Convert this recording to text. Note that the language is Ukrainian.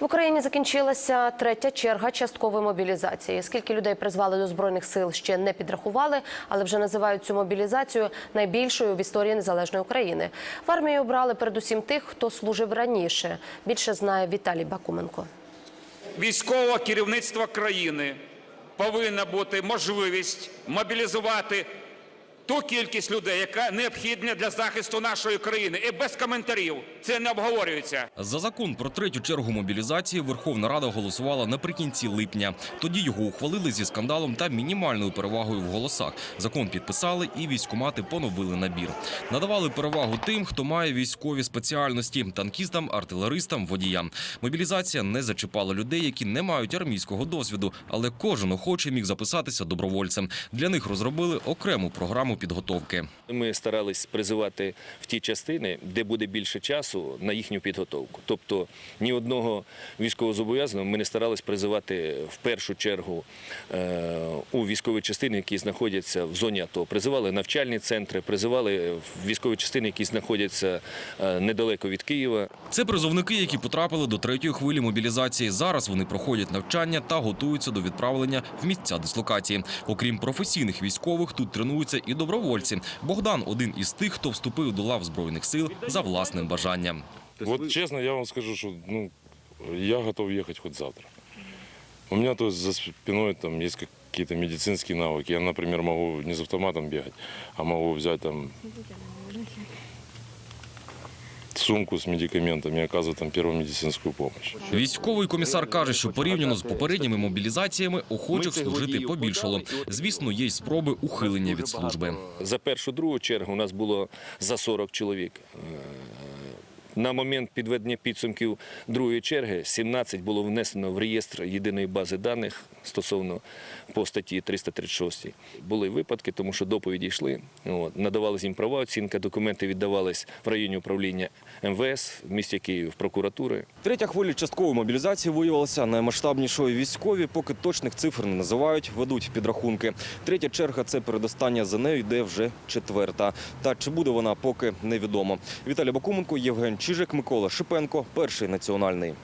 В Україні закінчилася третя черга часткової мобілізації. Скільки людей призвали до збройних сил, ще не підрахували, але вже називають цю мобілізацію найбільшою в історії незалежної України. В армію обрали передусім тих, хто служив раніше. Більше знає Віталій Бакуменко. військового керівництва країни повинна бути можливість мобілізувати ту кількість людей, яка необхідна для захисту нашої країни. І без коментарів це не обговорюється. За закон про третю чергу мобілізації Верховна Рада голосувала наприкінці липня. Тоді його ухвалили зі скандалом та мінімальною перевагою в голосах. Закон підписали і військкомати поновили набір. Надавали перевагу тим, хто має військові спеціальності – танкістам, артилеристам, водіям. Мобілізація не зачіпала людей, які не мають армійського досвіду, але кожен охочий міг записатися добровольцем. Для них розробили окрему програму підготовки. Ми старались призивати в ті частини, де буде більше часу на їхню підготовку. Тобто ні одного військовозобов'язаного ми не старались призивати в першу чергу е, у військові частини, які знаходяться в зоні АТО. Призивали навчальні центри, призивали військові частини, які знаходяться е, недалеко від Києва. Це призовники, які потрапили до третьої хвилі мобілізації. Зараз вони проходять навчання та готуються до відправлення в місця дислокації. Окрім професійних військових, тут тренуються і добровольці. Богдан один із тих, хто вступив до лав збройних сил за власним бажанням. От чесно, я вам скажу, що ну, я готов їхати хоч завтра. У меня то за спиной там есть какие-то медицинские навыки. Я, например, могу не с автоматом бегать, а могу взять там сумку з медикаментами и оказывать там першу медицинську допомогу. Військовий комісар каже, що порівняно з попередніми мобілізаціями охочих служити побільшало. Звісно, є й спроби ухилення від служби. За першу другу чергу у нас було за 40 чоловік. На момент підведення підсумків другої черги 17 було внесено в реєстр єдиної бази даних стосовно по статті 336. Були випадки, тому що доповіді йшли, от, надавалися їм права оцінка, документи віддавались в районні управління МВС в місті Київ, прокуратури. Третя хвиля часткової мобілізації виявилася наймасштабнішою військові, поки точних цифр не називають, ведуть підрахунки. Третя черга це передостання за нею йде вже четверта. Та чи буде вона поки невідомо. Віталій Бакуменко, Євген Чижик, Микола Шипенко, перший національний.